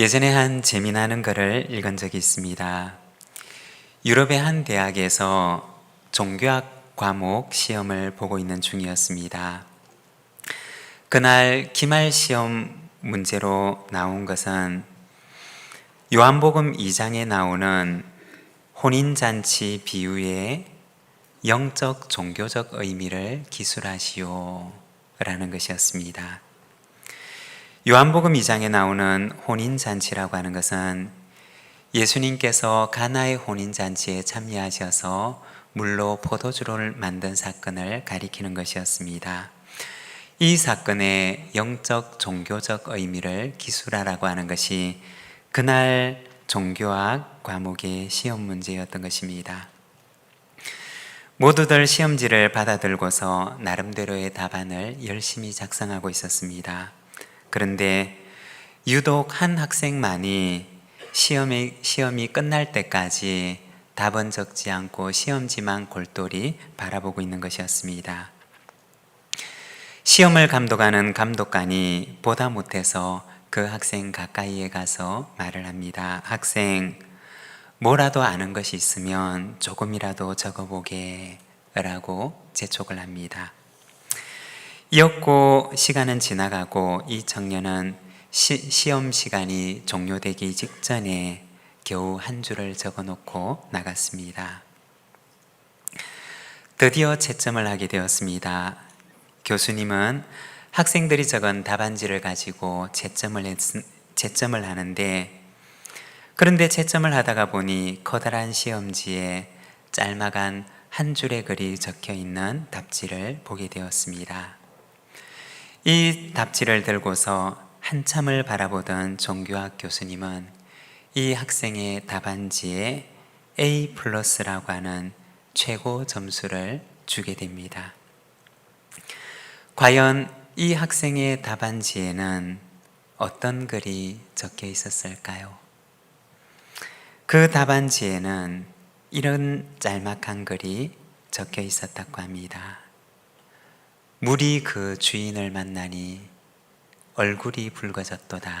예전에 한 재미나는 글을 읽은 적이 있습니다. 유럽의 한 대학에서 종교학 과목 시험을 보고 있는 중이었습니다. 그날 기말 시험 문제로 나온 것은 요한복음 2장에 나오는 혼인잔치 비유의 영적 종교적 의미를 기술하시오 라는 것이었습니다. 요한복음 2장에 나오는 혼인잔치라고 하는 것은 예수님께서 가나의 혼인잔치에 참여하셔서 물로 포도주를 만든 사건을 가리키는 것이었습니다. 이 사건의 영적 종교적 의미를 기술하라고 하는 것이 그날 종교학 과목의 시험 문제였던 것입니다. 모두들 시험지를 받아들고서 나름대로의 답안을 열심히 작성하고 있었습니다. 그런데 유독 한 학생만이 시험이, 시험이 끝날 때까지 답은 적지 않고 시험지만 골똘히 바라보고 있는 것이었습니다. 시험을 감독하는 감독관이 보다 못해서 그 학생 가까이에 가서 말을 합니다. 학생, 뭐라도 아는 것이 있으면 조금이라도 적어보게 라고 재촉을 합니다. 이었고 시간은 지나가고 이 청년은 시, 험 시간이 종료되기 직전에 겨우 한 줄을 적어 놓고 나갔습니다. 드디어 채점을 하게 되었습니다. 교수님은 학생들이 적은 답안지를 가지고 채점을, 했, 채점을 하는데 그런데 채점을 하다가 보니 커다란 시험지에 짤막한 한 줄의 글이 적혀 있는 답지를 보게 되었습니다. 이 답지를 들고서 한참을 바라보던 종교학 교수님은 이 학생의 답안지에 A 플러스라고 하는 최고 점수를 주게 됩니다. 과연 이 학생의 답안지에는 어떤 글이 적혀 있었을까요? 그 답안지에는 이런 짤막한 글이 적혀 있었다고 합니다. 물이 그 주인을 만나니 얼굴이 붉어졌도다.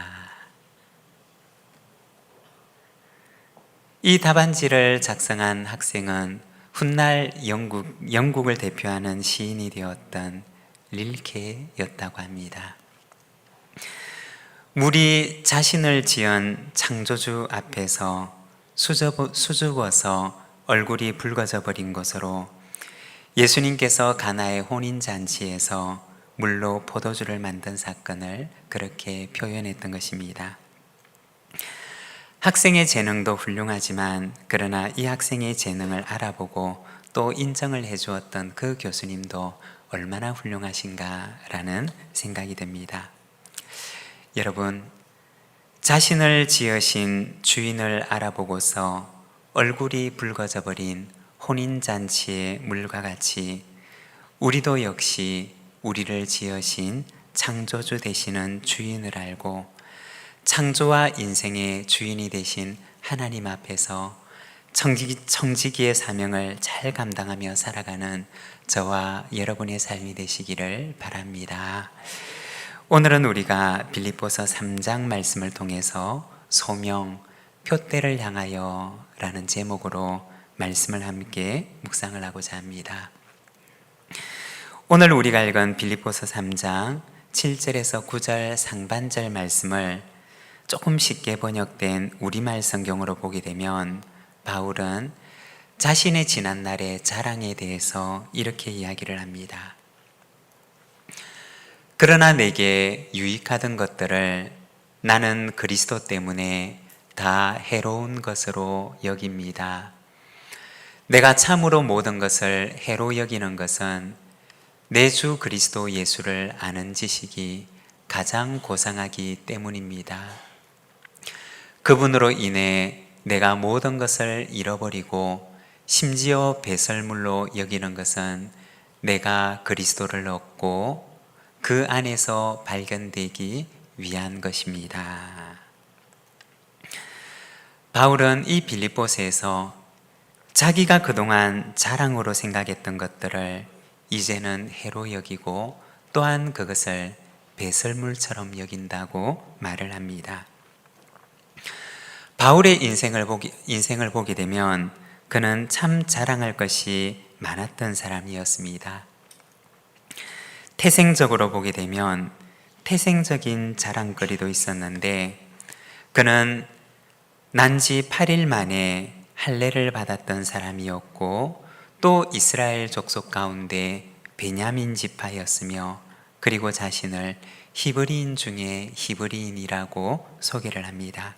이 답안지를 작성한 학생은 훗날 영국, 영국을 대표하는 시인이 되었던 릴케였다고 합니다. 물이 자신을 지은 창조주 앞에서 수줍어서 얼굴이 붉어져 버린 것으로 예수님께서 가나의 혼인 잔치에서 물로 포도주를 만든 사건을 그렇게 표현했던 것입니다. 학생의 재능도 훌륭하지만 그러나 이 학생의 재능을 알아보고 또 인정을 해 주었던 그 교수님도 얼마나 훌륭하신가라는 생각이 듭니다. 여러분, 자신을 지으신 주인을 알아보고서 얼굴이 붉어져 버린 혼인잔치의 물과 같이 우리도 역시 우리를 지으신 창조주 되시는 주인을 알고 창조와 인생의 주인이 되신 하나님 앞에서 청지기, 청지기의 사명을 잘 감당하며 살아가는 저와 여러분의 삶이 되시기를 바랍니다. 오늘은 우리가 빌립보서 3장 말씀을 통해서 소명, 표대를 향하여 라는 제목으로 말씀을 함께 묵상을 하고자 합니다. 오늘 우리가 읽은 빌립보서 3장 7절에서 9절 상반절 말씀을 조금 쉽게 번역된 우리말 성경으로 보게 되면 바울은 자신의 지난 날의 자랑에 대해서 이렇게 이야기를 합니다. 그러나 내게 유익하던 것들을 나는 그리스도 때문에 다 해로운 것으로 여깁니다. 내가 참으로 모든 것을 해로 여기는 것은 내 주 그리스도 예수를 아는 지식이 가장 고상하기 때문입니다. 그분으로 인해 내가 모든 것을 잃어버리고 심지어 배설물로 여기는 것은 내가 그리스도를 얻고 그 안에서 발견되기 위한 것입니다. 바울은 이 빌립보스에서 자기가 그동안 자랑으로 생각했던 것들을 이제는 해로 여기고 또한 그것을 배설물처럼 여긴다고 말을 합니다. 바울의 인생을 보기, 인생을 보게 되면 그는 참 자랑할 것이 많았던 사람이었습니다. 태생적으로 보게 되면 태생적인 자랑거리도 있었는데 그는 난지 8일 만에 할례를 받았던 사람이었고 또 이스라엘 족속 가운데 베냐민 지파였으며 그리고 자신을 히브리인 중에 히브리인이라고 소개를 합니다.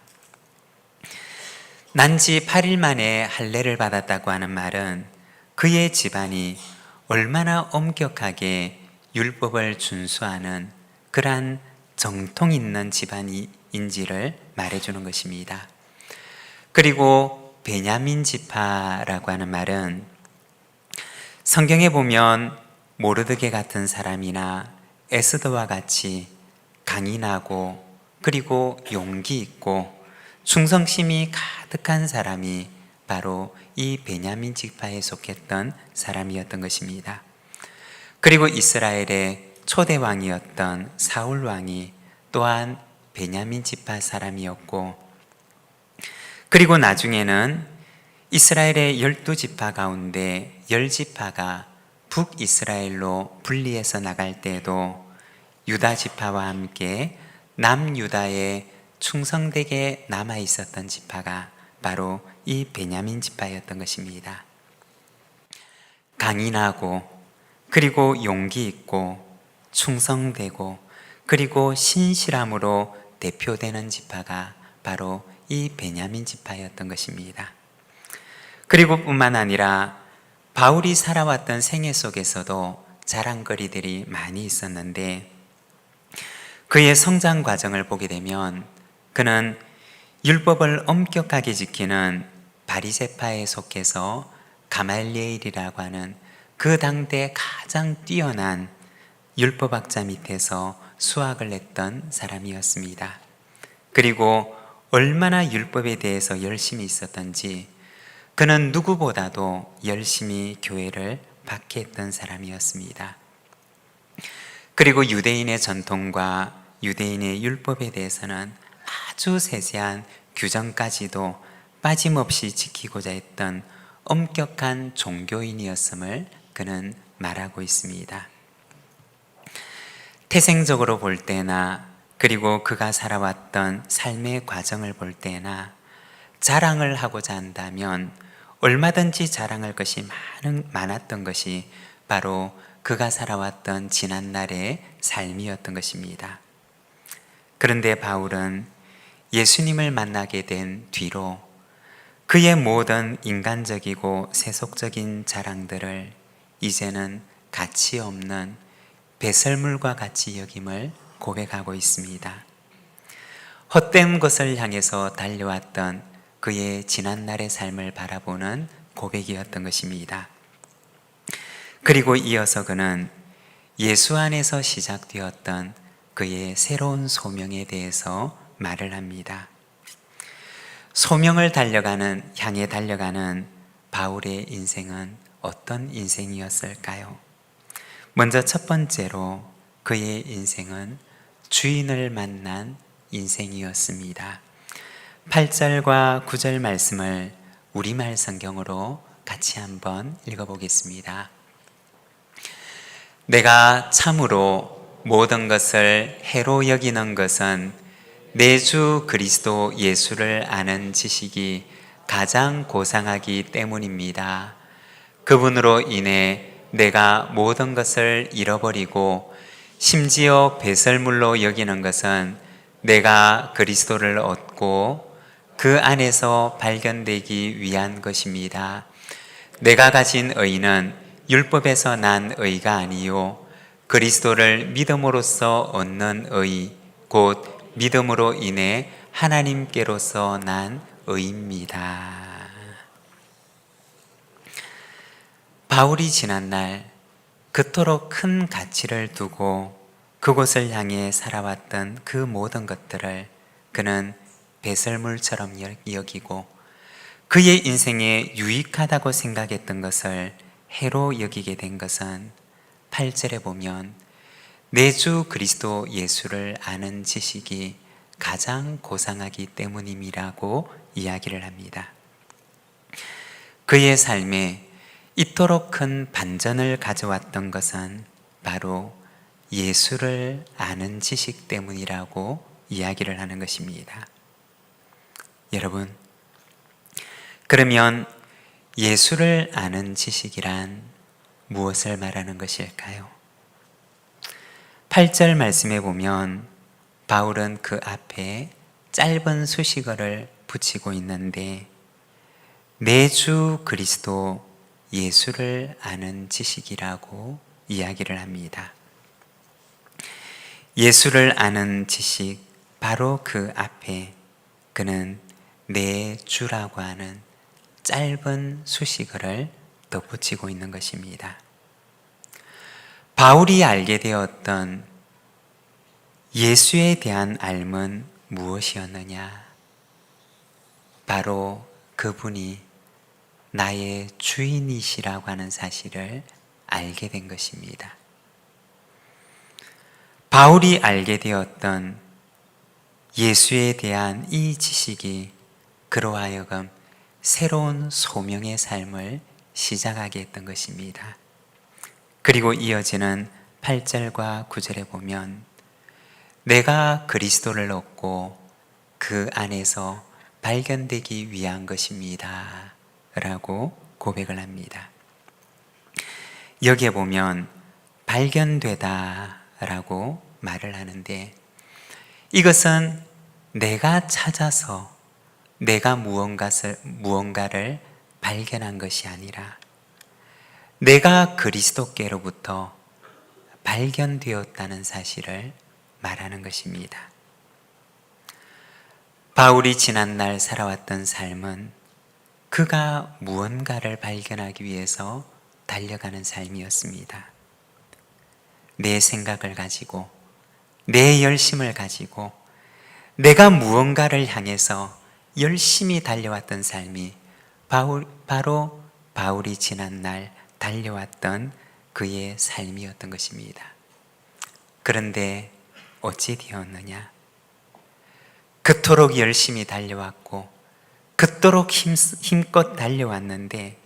난 지 8일 만에 할례를 받았다고 하는 말은 그의 집안이 얼마나 엄격하게 율법을 준수하는 그러한 정통 있는 집안인지를 말해주는 것입니다. 그리고 베냐민 지파라고 하는 말은 성경에 보면 모르드게 같은 사람이나 에스더와 같이 강인하고 그리고 용기 있고 충성심이 가득한 사람이 바로 이 베냐민 지파에 속했던 사람이었던 것입니다. 그리고 이스라엘의 초대 왕이었던 사울 왕이 또한 베냐민 지파 사람이었고 그리고 나중에는 이스라엘의 열두 지파 가운데 열 지파가 북이스라엘로 분리해서 나갈 때에도 유다 지파와 함께 남유다에 충성되게 남아 있었던 지파가 바로 이 베냐민 지파였던 것입니다. 강인하고 그리고 용기 있고 충성되고 그리고 신실함으로 대표되는 지파가 바로 이 베냐민 지파였던 것입니다. 그리고 뿐만 아니라 바울이 살아왔던 생애 속에서도 자랑거리들이 많이 있었는데 그의 성장 과정을 보게 되면 그는 율법을 엄격하게 지키는 바리세파에 속해서 가말리엘이라고 하는 그 당대 가장 뛰어난 율법학자 밑에서 수학을 했던 사람이었습니다. 그리고 얼마나 율법에 대해서 열심히 있었던지 그는 누구보다도 열심히 교회를 박해했던 사람이었습니다. 그리고 유대인의 전통과 유대인의 율법에 대해서는 아주 세세한 규정까지도 빠짐없이 지키고자 했던 엄격한 종교인이었음을 그는 말하고 있습니다. 태생적으로 볼 때나 그리고 그가 살아왔던 삶의 과정을 볼 때나 자랑을 하고자 한다면 얼마든지 자랑할 것이 많은, 많았던 것이 바로 그가 살아왔던 지난날의 삶이었던 것입니다. 그런데 바울은 예수님을 만나게 된 뒤로 그의 모든 인간적이고 세속적인 자랑들을 이제는 가치 없는 배설물과 같이 여김을 고백하고 있습니다. 헛된 것을 향해서 달려왔던 그의 지난날의 삶을 바라보는 고백이었던 것입니다. 그리고 이어서 그는 예수 안에서 시작되었던 그의 새로운 소명에 대해서 말을 합니다. 소명을 달려가는, 향해 달려가는 바울의 인생은 어떤 인생이었을까요? 먼저 첫 번째로 그의 인생은 주인을 만난 인생이었습니다. 8절과 9절 말씀을 우리말 성경으로 같이 한번 읽어보겠습니다. 내가 참으로 모든 것을 해로 여기는 것은 내 주 그리스도 예수를 아는 지식이 가장 고상하기 때문입니다. 그분으로 인해 내가 모든 것을 잃어버리고 심지어 배설물로 여기는 것은 내가 그리스도를 얻고 그 안에서 발견되기 위한 것입니다. 내가 가진 의는 율법에서 난 의가 아니요 그리스도를 믿음으로써 얻는 의, 곧 믿음으로 인해 하나님께로서 난 의입니다. 바울이 지난 날 그토록 큰 가치를 두고 그곳을 향해 살아왔던 그 모든 것들을 그는 배설물처럼 여기고 그의 인생에 유익하다고 생각했던 것을 해로 여기게 된 것은 8절에 보면 내주 그리스도 예수를 아는 지식이 가장 고상하기 때문임이라고 이야기를 합니다. 그의 삶에 이토록 큰 반전을 가져왔던 것은 바로 예수를 아는 지식 때문이라고 이야기를 하는 것입니다. 여러분, 그러면 예수를 아는 지식이란 무엇을 말하는 것일까요? 8절 말씀에 보면 바울은 그 앞에 짧은 수식어를 붙이고 있는데 매주 그리스도 예수를 아는 지식이라고 이야기를 합니다. 예수를 아는 지식, 바로 그 앞에 그는 내 주라고 하는 짧은 수식어를 덧붙이고 있는 것입니다. 바울이 알게 되었던 예수에 대한 알은 무엇이었느냐? 바로 그분이 나의 주인이시라고 하는 사실을 알게 된 것입니다. 바울이 알게 되었던 예수에 대한 이 지식이 그로 하여금 새로운 소명의 삶을 시작하게 했던 것입니다. 그리고 이어지는 8절과 9절에 보면 내가 그리스도를 얻고 그 안에서 발견되기 위한 것입니다. 라고 고백을 합니다. 여기에 보면 발견되다 라고 말을 하는데 이것은 내가 찾아서 내가 무언가를, 발견한 것이 아니라 내가 그리스도께로부터 발견되었다는 사실을 말하는 것입니다. 바울이 지난날 살아왔던 삶은 그가 무언가를 발견하기 위해서 달려가는 삶이었습니다. 내 생각을 가지고, 내 열심을 가지고, 내가 무언가를 향해서 열심히 달려왔던 삶이 바울, 바로 바울이 지난 날 달려왔던 그의 삶이었던 것입니다. 그런데 어찌 되었느냐? 그토록 열심히 달려왔고, 그토록 힘, 힘껏 달려왔는데,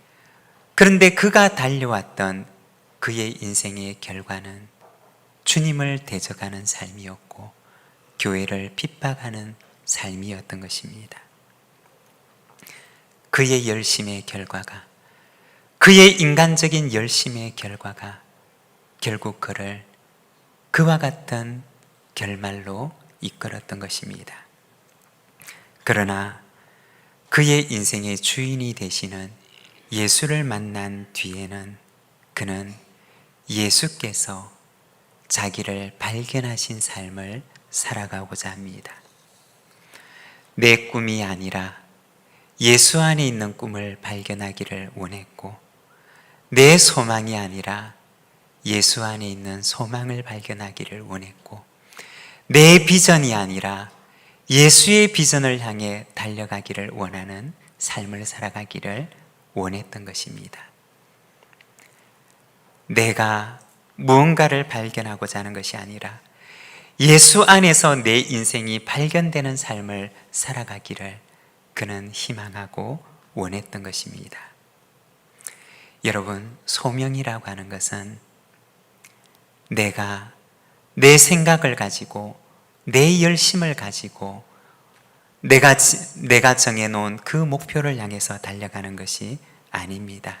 그런데 그가 달려왔던 그의 인생의 결과는 주님을 대적하는 삶이었고, 교회를 핍박하는 삶이었던 것입니다. 그의 열심의 결과가, 그의 인간적인 열심의 결과가 결국 그를 그와 같은 결말로 이끌었던 것입니다. 그러나 그의 인생의 주인이 되시는 예수를 만난 뒤에는 그는 예수께서 자기를 발견하신 삶을 살아가고자 합니다. 내 꿈이 아니라 예수 안에 있는 꿈을 발견하기를 원했고, 내 소망이 아니라 예수 안에 있는 소망을 발견하기를 원했고, 내 비전이 아니라 예수의 비전을 향해 달려가기를 원하는 삶을 살아가기를 원했던 것입니다. 내가 무언가를 발견하고자 하는 것이 아니라 예수 안에서 내 인생이 발견되는 삶을 살아가기를 그는 희망하고 원했던 것입니다. 여러분, 소명이라고 하는 것은 내가 내 생각을 가지고 내 열심을 가지고 내가, 내가 정해놓은 그 목표를 향해서 달려가는 것이 아닙니다.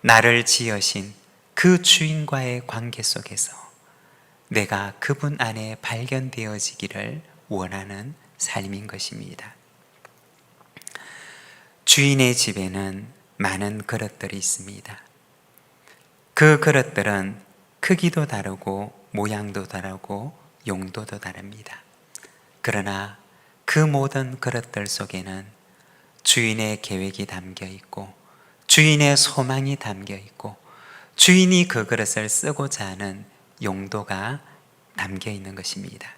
나를 지으신 그 주인과의 관계 속에서 내가 그분 안에 발견되어지기를 원하는 삶인 것입니다. 주인의 집에는 많은 그릇들이 있습니다. 그 그릇들은 크기도 다르고 모양도 다르고 용도도 다릅니다. 그러나 그 모든 그릇들 속에는 주인의 계획이 담겨 있고 주인의 소망이 담겨 있고 주인이 그 그릇을 쓰고자 하는 용도가 담겨 있는 것입니다.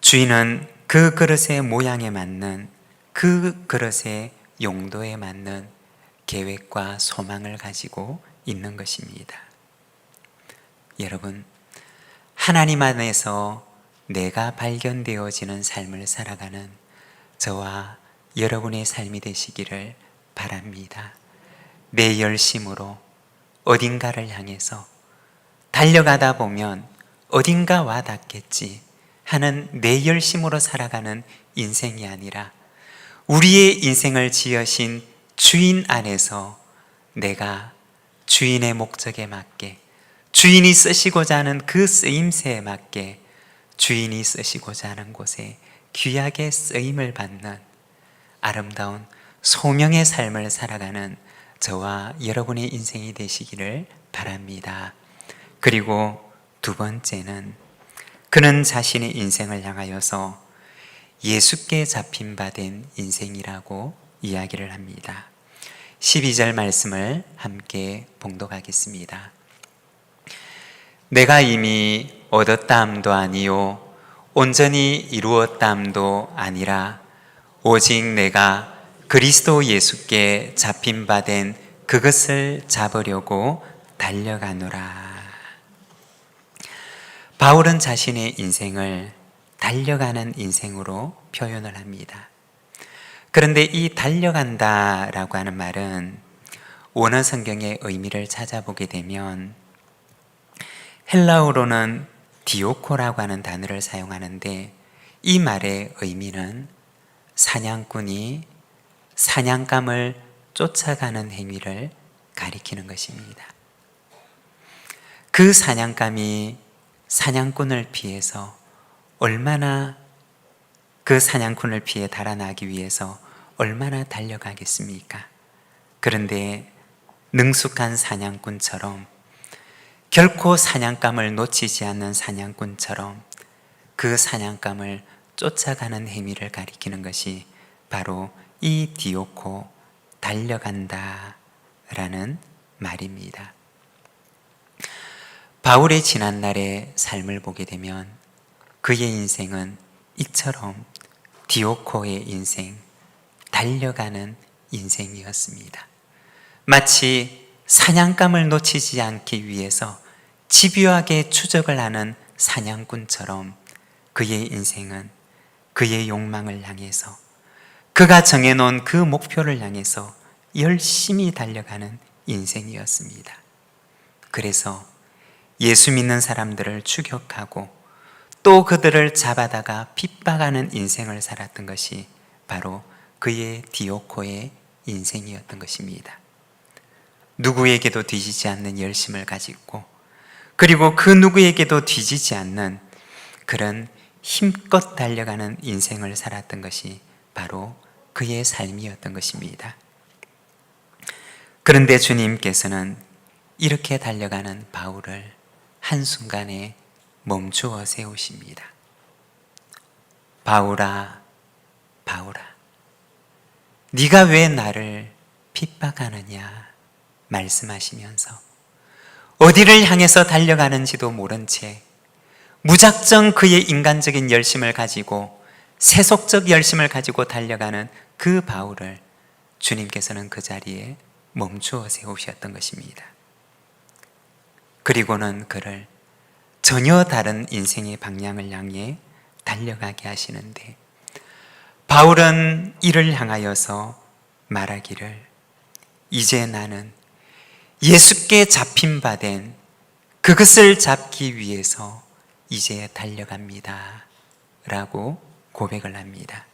주인은 그 그릇의 모양에 맞는 그 그릇의 용도에 맞는 계획과 소망을 가지고 있는 것입니다. 여러분, 하나님 안에서 내가 발견되어지는 삶을 살아가는 저와 여러분의 삶이 되시기를 바랍니다. 내 열심으로 어딘가를 향해서 달려가다 보면 어딘가 와 닿겠지 하는 내 열심으로 살아가는 인생이 아니라 우리의 인생을 지으신 주인 안에서 내가 주인의 목적에 맞게 주인이 쓰시고자 하는 그 쓰임새에 맞게 주인이 쓰시고자 하는 곳에 귀하게 쓰임을 받는 아름다운 소명의 삶을 살아가는 저와 여러분의 인생이 되시기를 바랍니다. 그리고 두 번째는 그는 자신의 인생을 향하여서 예수께 잡힌 바 된 인생이라고 이야기를 합니다. 12절 말씀을 함께 봉독하겠습니다. 내가 이미 얻었다함도 아니요 온전히 이루었다함도 아니라 오직 내가 그리스도 예수께 잡힌 바 된 그것을 잡으려고 달려가노라. 바울은 자신의 인생을 달려가는 인생으로 표현을 합니다. 그런데 이 달려간다라고 하는 말은 원어 성경의 의미를 찾아보게 되면 헬라어로는 디오코라고 하는 단어를 사용하는데 이 말의 의미는 사냥꾼이 사냥감을 쫓아가는 행위를 가리키는 것입니다. 그 사냥감이 사냥꾼을 피해서 얼마나 그 사냥꾼을 피해 달아나기 위해서 얼마나 달려가겠습니까? 그런데 능숙한 사냥꾼처럼 결코 사냥감을 놓치지 않는 사냥꾼처럼 그 사냥감을 쫓아가는 행위를 가리키는 것이 바로 이 디오코 달려간다 라는 말입니다. 바울의 지난날의 삶을 보게 되면 그의 인생은 이처럼 디오코의 인생, 달려가는 인생이었습니다. 마치 사냥감을 놓치지 않기 위해서 집요하게 추적을 하는 사냥꾼처럼 그의 인생은 그의 욕망을 향해서 그가 정해놓은 그 목표를 향해서 열심히 달려가는 인생이었습니다. 그래서 예수 믿는 사람들을 추격하고 또 그들을 잡아다가 핍박하는 인생을 살았던 것이 바로 그의 디오코의 인생이었던 것입니다. 누구에게도 뒤지지 않는 열심을 가지고 그리고 그 누구에게도 뒤지지 않는 그런 힘껏 달려가는 인생을 살았던 것이 바로 그의 삶이었던 것입니다. 그런데 주님께서는 이렇게 달려가는 바울을 한순간에 멈추어 세우십니다. 바울아, 바울아, 네가 왜 나를 핍박하느냐 말씀하시면서 어디를 향해서 달려가는지도 모른 채 무작정 그의 인간적인 열심을 가지고 세속적 열심을 가지고 달려가는 그 바울을 주님께서는 그 자리에 멈추어 세우셨던 것입니다. 그리고는 그를 전혀 다른 인생의 방향을 향해 달려가게 하시는데 바울은 이를 향하여서 말하기를 이제 나는 예수께 잡힌 바 된 그것을 잡기 위해서 이제 달려갑니다. 라고 고백을 합니다.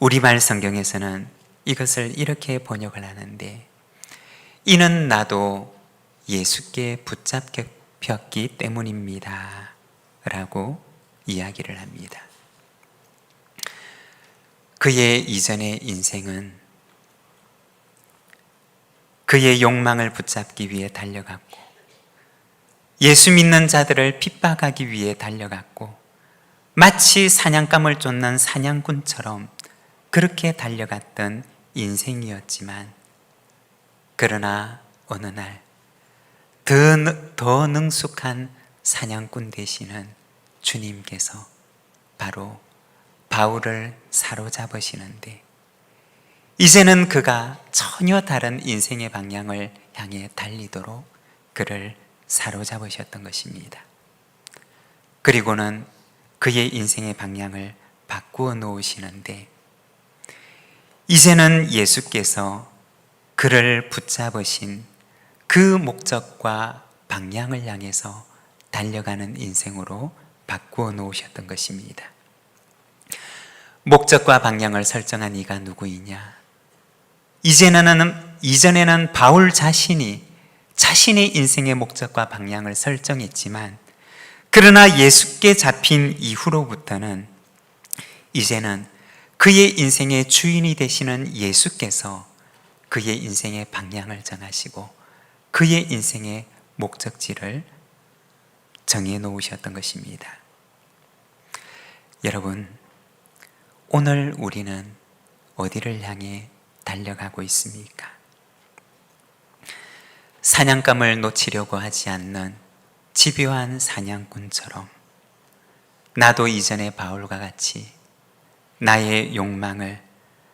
우리말 성경에서는 이것을 이렇게 번역을 하는데 이는 나도 예수께 붙잡혔기 때문입니다. 라고 이야기를 합니다. 그의 이전의 인생은 그의 욕망을 붙잡기 위해 달려갔고 예수 믿는 자들을 핍박하기 위해 달려갔고 마치 사냥감을 쫓는 사냥꾼처럼 그렇게 달려갔던 인생이었지만 그러나 어느 날 더, 더 능숙한 사냥꾼 되시는 주님께서 바로 바울을 사로잡으시는데 이제는 그가 전혀 다른 인생의 방향을 향해 달리도록 그를 사로잡으셨던 것입니다. 그리고는 그의 인생의 방향을 바꾸어 놓으시는데 이제는 예수께서 그를 붙잡으신 그 목적과 방향을 향해서 달려가는 인생으로 바꾸어 놓으셨던 것입니다. 목적과 방향을 설정한 이가 누구이냐? 이제는 이전에는 바울 자신이 자신의 인생의 목적과 방향을 설정했지만 그러나 예수께 잡힌 이후로부터는 이제는 그의 인생의 주인이 되시는 예수께서 그의 인생의 방향을 정하시고 그의 인생의 목적지를 정해 놓으셨던 것입니다. 여러분, 오늘 우리는 어디를 향해 달려가고 있습니까? 사냥감을 놓치려고 하지 않는 집요한 사냥꾼처럼 나도 이전에 바울과 같이 나의 욕망을,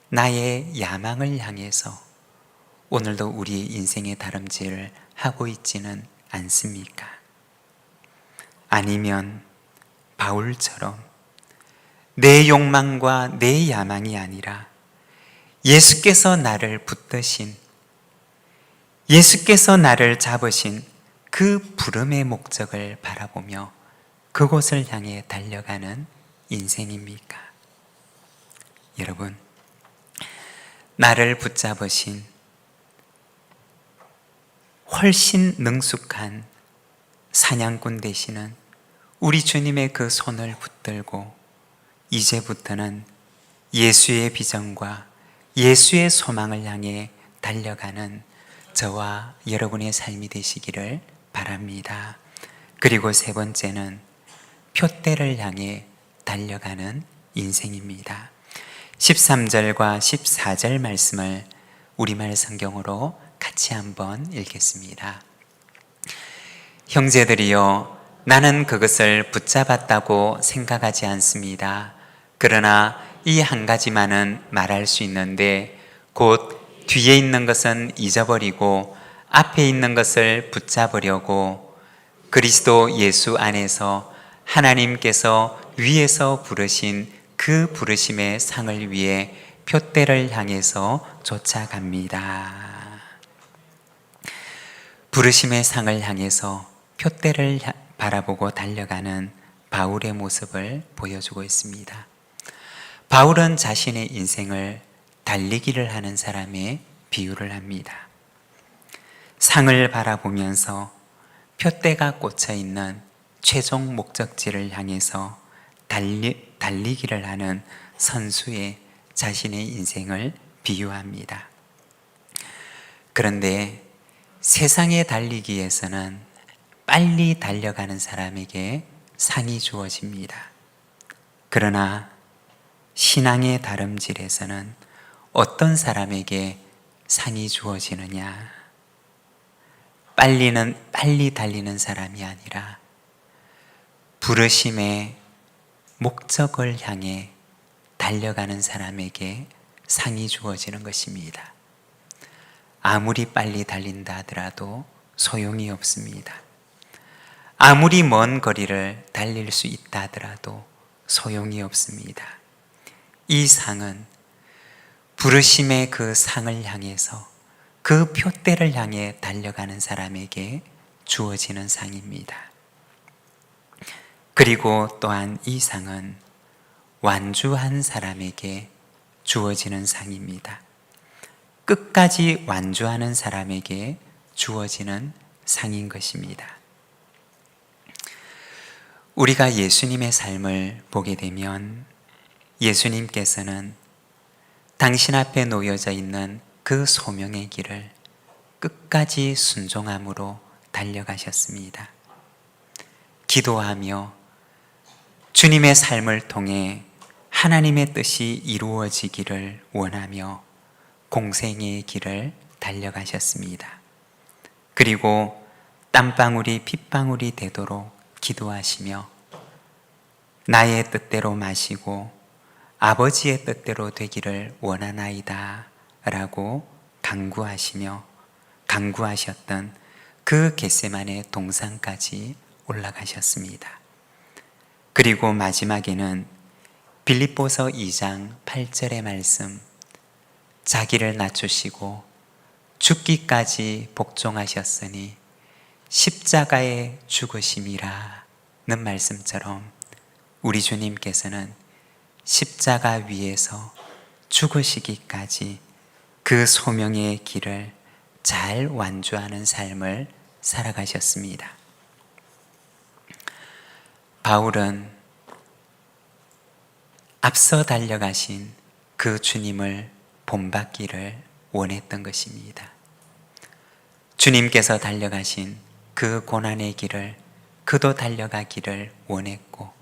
나의 야망을 향해서 오늘도 우리 인생의 다름질을 하고 있지는 않습니까? 아니면 바울처럼 내 욕망과 내 야망이 아니라 예수께서 나를 붙드신 예수께서 나를 잡으신 그 부름의 목적을 바라보며 그곳을 향해 달려가는 인생입니까? 여러분, 나를 붙잡으신 훨씬 능숙한 사냥꾼 되시는 우리 주님의 그 손을 붙들고 이제부터는 예수의 비전과 예수의 소망을 향해 달려가는 저와 여러분의 삶이 되시기를 바랍니다. 그리고 세 번째는 표대를 향해 달려가는 인생입니다. 13절과 14절 말씀을 우리말 성경으로 같이 한번 읽겠습니다. 형제들이여, 나는 그것을 붙잡았다고 생각하지 않습니다. 그러나 이 한 가지만은 말할 수 있는데, 곧 뒤에 있는 것은 잊어버리고 앞에 있는 것을 붙잡으려고 그리스도 예수 안에서 하나님께서 위에서 부르신 그 부르심의 상을 위해 표대를 향해서 쫓아갑니다. 부르심의 상을 향해서 표대를 바라보고 달려가는 바울의 모습을 보여주고 있습니다. 바울은 자신의 인생을 달리기를 하는 사람의 비유를 합니다. 상을 바라보면서 표대가 꽂혀 있는 최종 목적지를 향해서 달리, 달리기를 하는 선수의 자신의 인생을 비유합니다. 그런데 세상에 달리기에서는 빨리 달려가는 사람에게 상이 주어집니다. 그러나 신앙의 다름질에서는 어떤 사람에게 상이 주어지느냐? 빨리는 빨리 달리는 사람이 아니라 부르심의 목적을 향해 달려가는 사람에게 상이 주어지는 것입니다. 아무리 빨리 달린다 하더라도 소용이 없습니다. 아무리 먼 거리를 달릴 수 있다 하더라도 소용이 없습니다. 이 상은 부르심의 그 상을 향해서 그 표대를 향해 달려가는 사람에게 주어지는 상입니다. 그리고 또한 이 상은 완주한 사람에게 주어지는 상입니다. 끝까지 완주하는 사람에게 주어지는 상인 것입니다. 우리가 예수님의 삶을 보게 되면 예수님께서는 당신 앞에 놓여져 있는 그 소명의 길을 끝까지 순종함으로 달려가셨습니다. 기도하며 주님의 삶을 통해 하나님의 뜻이 이루어지기를 원하며 공생의 길을 달려가셨습니다. 그리고 땀방울이 핏방울이 되도록 기도하시며 나의 뜻대로 마시고 아버지의 뜻대로 되기를 원하나이다 라고 강구하시며 강구하셨던 그 겟세만의 동산까지 올라가셨습니다. 그리고 마지막에는 빌립보서 2장 8절의 말씀 자기를 낮추시고 죽기까지 복종하셨으니 십자가에 죽으심이라는 말씀처럼 우리 주님께서는 십자가 위에서 죽으시기까지 그 소명의 길을 잘 완주하는 삶을 살아가셨습니다. 바울은 앞서 달려가신 그 주님을 본받기를 원했던 것입니다. 주님께서 달려가신 그 고난의 길을 그도 달려가기를 원했고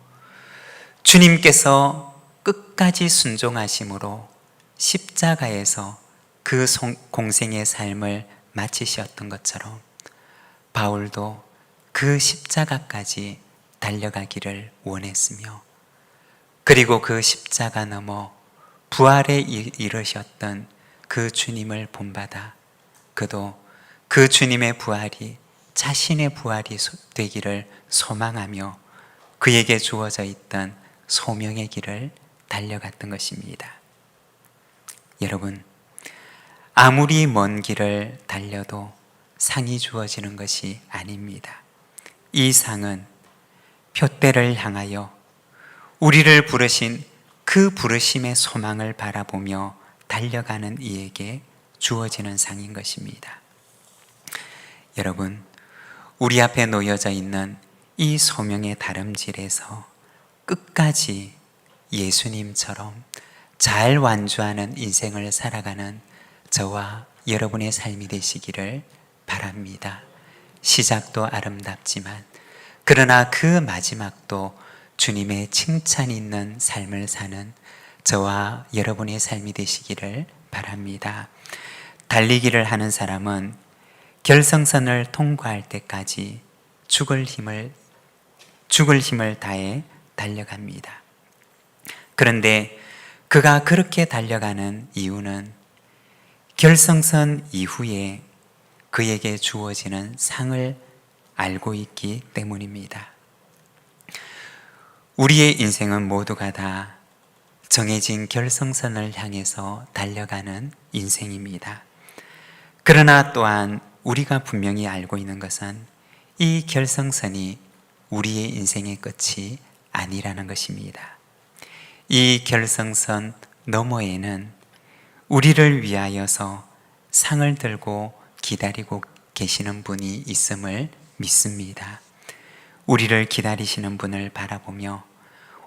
주님께서 끝까지 순종하심으로 십자가에서 그 송- 공생의 삶을 마치셨던 것처럼 바울도 그 십자가까지 달려가기를 원했으며 그리고 그 십자가 넘어 부활에 이- 이르셨던 그 주님을 본받아 그도 그 주님의 부활이 자신의 부활이 소- 되기를 소망하며 그에게 주어져 있던 소명의 길을 달려갔던 것입니다. 여러분, 아무리 먼 길을 달려도 상이 주어지는 것이 아닙니다. 이 상은 표대를 향하여 우리를 부르신 그 부르심의 소망을 바라보며 달려가는 이에게 주어지는 상인 것입니다. 여러분, 우리 앞에 놓여져 있는 이 소명의 다름질에서 끝까지 예수님처럼 잘 완주하는 인생을 살아가는 저와 여러분의 삶이 되시기를 바랍니다. 시작도 아름답지만 그러나 그 마지막도 주님의 칭찬 있는 삶을 사는 저와 여러분의 삶이 되시기를 바랍니다. 달리기를 하는 사람은 결성선을 통과할 때까지 죽을 힘을 죽을 힘을 다해 달려갑니다. 그런데 그가 그렇게 달려가는 이유는 결성선 이후에 그에게 주어지는 상을 알고 있기 때문입니다. 우리의 인생은 모두가 다 정해진 결성선을 향해서 달려가는 인생입니다. 그러나 또한 우리가 분명히 알고 있는 것은 이 결성선이 우리의 인생의 끝이 아니라는 것입니다. 이 결성선 너머에는 우리를 위하여서 상을 들고 기다리고 계시는 분이 있음을 믿습니다. 우리를 기다리시는 분을 바라보며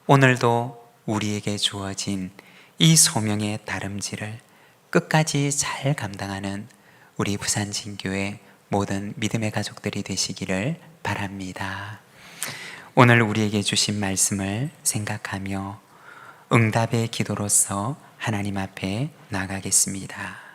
오늘도 우리에게 주어진 이 소명의 다름질을 끝까지 잘 감당하는 우리 부산진교회 모든 믿음의 가족들이 되시기를 바랍니다. 오늘 우리에게 주신 말씀을 생각하며 응답의 기도로서 하나님 앞에 나가겠습니다.